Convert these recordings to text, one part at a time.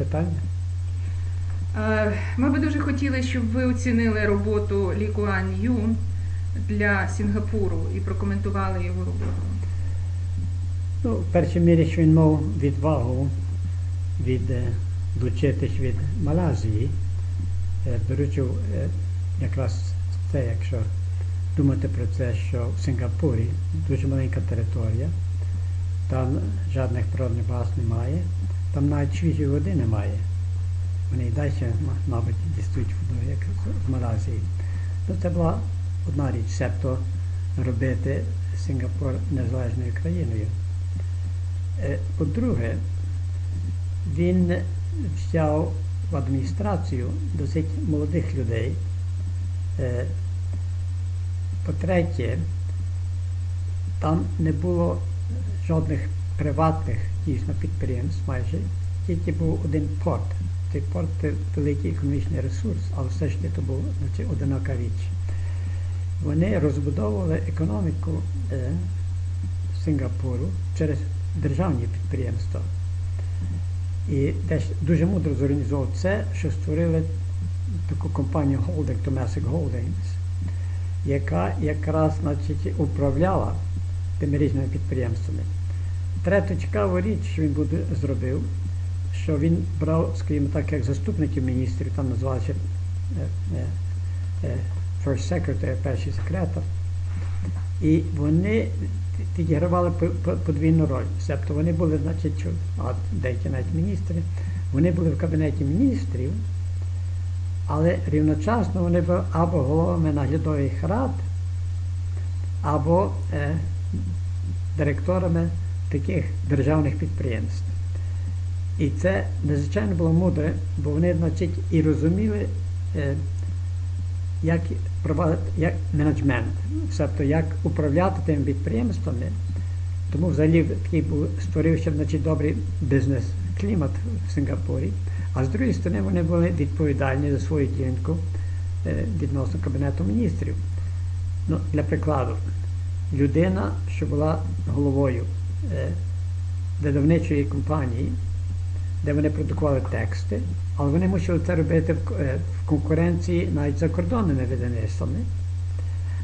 питання? Е, Ми би дуже хотіли, щоб ви оцінили роботу Лі Куан Ю для Сінгапуру і прокоментували його роботу. Ну, в першій мірі, що він мав відвагу від е, долучитись від Малайзії, е, беручи якраз це, якщо думати про це, що в Сингапурі дуже маленька територія, там жодних природних багатств немає, там навіть свіжої води немає. Вони і далі, мабуть, дістають воду, як з Малайзії. Ну, це була одна річ, себто робити Сингапур незалежною країною. Е, По-друге, він взяв в адміністрацію досить молодих людей. Е, По-третє, там не було жодних приватних дійсно підприємств майже, тільки був один порт. Цей порт це великий економічний ресурс, але все ж таки то був значить, одинока річ. Вони розбудовували економіку е, Сингапуру через державні підприємства. І теж дуже мудро зорганізував це, що створили таку компанію Holding, Domestic Holdings, яка якраз значить, управляла тими різними підприємствами. Третя цікава річ, що він буде, зробив, що він брав, скажімо так, як заступників міністрів, там називався е, е, е, First Secretary, перший секретар. І вони відігравали по- по- подвійну роль. Себто вони були, значить, а деякі навіть міністри, вони були в кабінеті міністрів, але рівночасно вони були або головами наглядових рад, або е, директорами таких державних підприємств. І це надзвичайно було мудре, бо вони, значить, і розуміли, е, як провадити як менеджмент, тобто як управляти тими підприємствами. Тому взагалі такий був створився значить, добрий бізнес-клімат в Сингапурі. А з другої сторони, вони були відповідальні за свою ділянку е, відносно Кабінету міністрів. Ну, для прикладу, людина, що була головою видавничої компанії, де вони продукували тексти, але вони мусили це робити в, е, конкуренції навіть за кордонними видавництвами.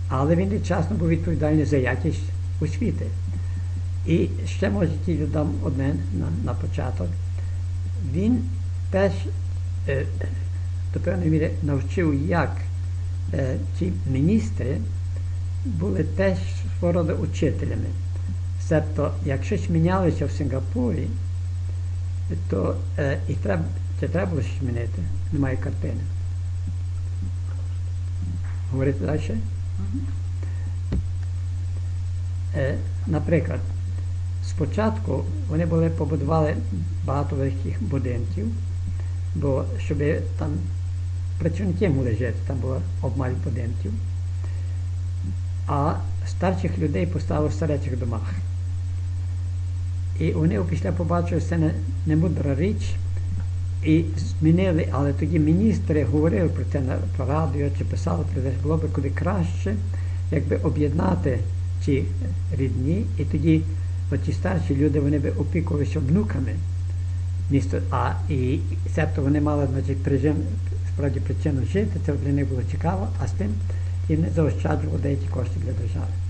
Але він відчасно був відповідальний за якість освіти. І ще може тільки дам одне на, на початок. Він теж е, до певної міри навчив, як е, ті міністри були теж роду учителями. Тобто, як щось мінялося в Сингапурі, то е, і треба, чи треба було щось змінити? Немає картини. Говорити далі? Е, наприклад, спочатку вони були побудували багато великих будинків, бо щоб там працівники могли жити, там було обмаль будинків, а старших людей поставили в старечих домах. І вони після побачили, що це не, мудра річ, і змінили, але тоді міністри говорили про це на радіо чи писали про це, було б куди краще, якби об'єднати ці рідні, і тоді оті старші люди вони би опікувалися внуками. Місто, а і себто вони мали значить, причину, справді причину жити, це для них було цікаво, а з тим і не заощаджували деякі кошти для держави.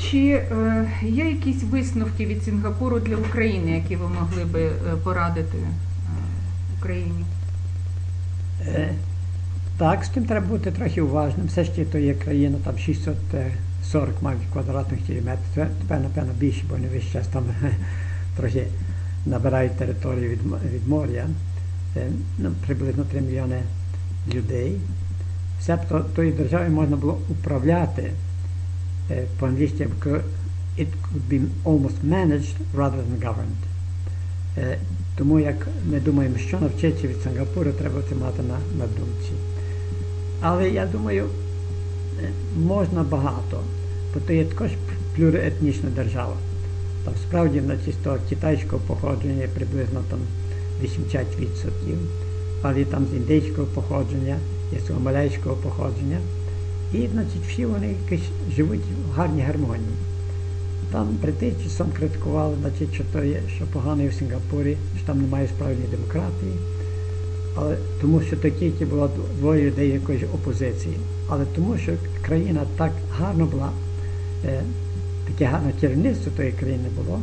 Чи е, є якісь висновки від Сінгапуру для України, які ви могли би е, порадити е, Україні? Е, Так, з тим треба бути трохи уважним. Все таки то є країна там 640 мають квадратних кілометрів. Тепер, напевно, більше, бо вони весь час там трохи набирають територію від, від моря. Е, Ну, приблизно 3 мільйони людей. Себто тої держави можна було управляти е, б казав, it could be almost managed rather than governed. Е, Тому як ми думаємо, що навчитися від Сингапуру, треба це мати на, на думці. Але я думаю, е, можна багато, бо то є також плюриетнічна держава. Там справді на чисто китайського походження приблизно там 80%, але там з індійського походження, є з малайського походження. І значить, всі вони якось живуть в гарній гармонії. Там брити часом критикували, значить, що то є, що погано в Сінгапурі, що там немає справжньої демократії. Але тому що то тільки було двоє людей якоїсь опозиції. Але тому, що країна так гарно була, е, таке гарне керівництво тої країни було,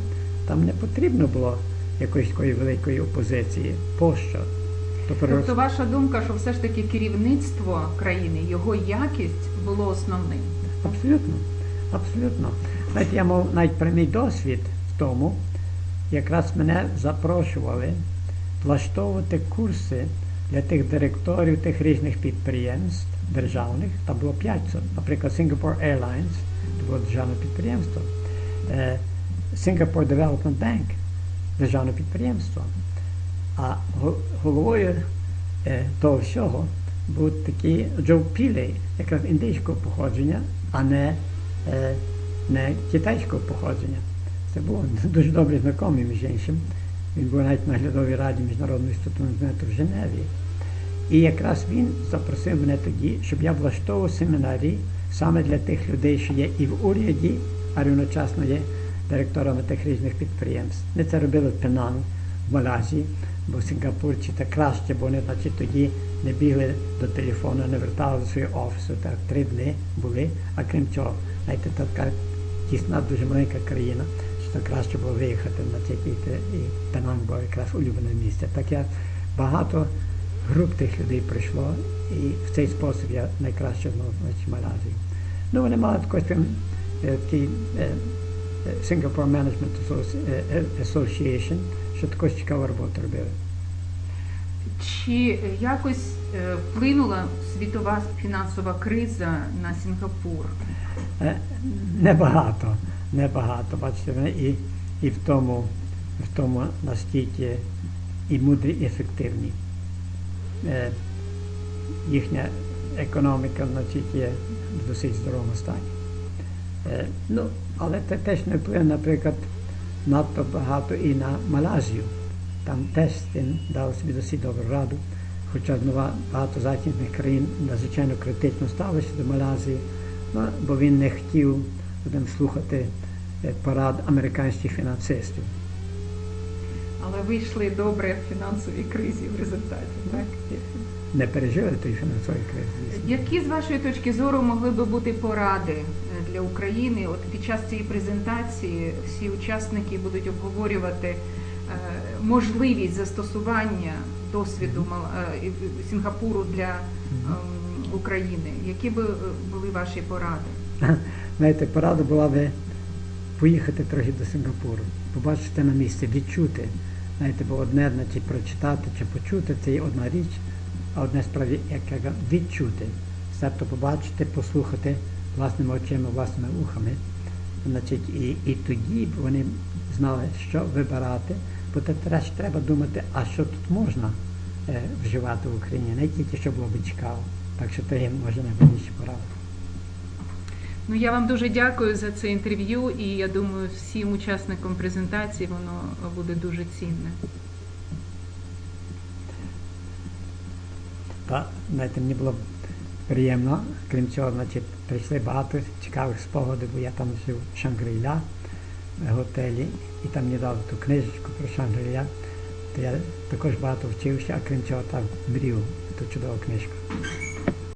там не потрібно було якоїсь такої великої опозиції. Пощо? Тобто, ваша думка, що все ж таки керівництво країни, його якість було основним. Абсолютно, абсолютно. Навіть я мав навіть прямий досвід в тому, якраз мене запрошували влаштовувати курси для тих директорів тих різних підприємств державних. Там було 500. Наприклад, Singapore Airlines, це було державне підприємство, е, Singapore Development Bank, державне підприємство. А головою е, того всього був такий Джо Пілей, якраз індійського походження, а не, е, не китайського походження. Це було дуже добре знайомий, між іншим. Він був навіть на наглядовій раді Міжнародного інституту інженерів в Женеві. І якраз він запросив мене тоді, щоб я влаштовував семінарі саме для тих людей, що є і в уряді, а рівночасно є директорами тих різних підприємств. Ми це робили в Пенанг, в Малайзії, бо Сінгапурці це краще, бо вони значить, тоді не бігли до телефону, не вертали до свого офісу. Так три дні були. А крім цього, знаєте, така тісна, дуже маленька країна, що краще було виїхати на і, Пенанг був якраз улюблене місце. Так я багато груп тих людей прийшло, і в цей спосіб я найкраще знав Малайзію. Ну, вони мали такий, такий Singapore Management е, е, Association, що також цікаву роботу робили. Чи якось е, вплинула світова фінансова криза на Сінгапур? Е, Небагато, небагато. Бачите, вони і, і в тому, в тому настільки і мудрі, і ефективні. Е, Їхня економіка значить, є в досить здоровому стані. Е, Ну, але це теж не вплине, наприклад, надто багато і на Малазію. Там теж дали собі досить добру раду, хоча нова багато західних країн надзвичайно критично ставилися до Малазії, ну, бо він не хотів будемо слухати порад американських фінансистів. Але вийшли добре в фінансовій кризі в результаті, так? Не пережили тої фінансової кризи. Які з вашої точки зору могли би бути поради для України? От під час цієї презентації всі учасники будуть обговорювати е, можливість застосування досвіду е, Сінгапуру для ем, України. Які би е, були ваші поради? Знаєте, порада була би поїхати трохи до Сингапуру, побачити на місці, відчути. Знаєте, бо одне, значить, прочитати чи почути це є одна річ, а одне справді, як відчути. Тобто побачити, послухати власними очима, власними ухами. Значить, і, і тоді б вони знали, що вибирати, бо теж треба думати, а що тут можна е, вживати в Україні, не тільки що було б цікаво. Так що це є може найбільші поради. Ну я вам дуже дякую за це інтерв'ю, і я думаю, всім учасникам презентації воно буде дуже цінне. Та, знаєте, мені було приємно, крім цього, значить, прийшли багато цікавих спогадів, бо я там жив в Шангріля готелі, і там мені дали ту книжечку про Шангріля, то я також багато вчився, а крім цього там мрів ту чудову книжку.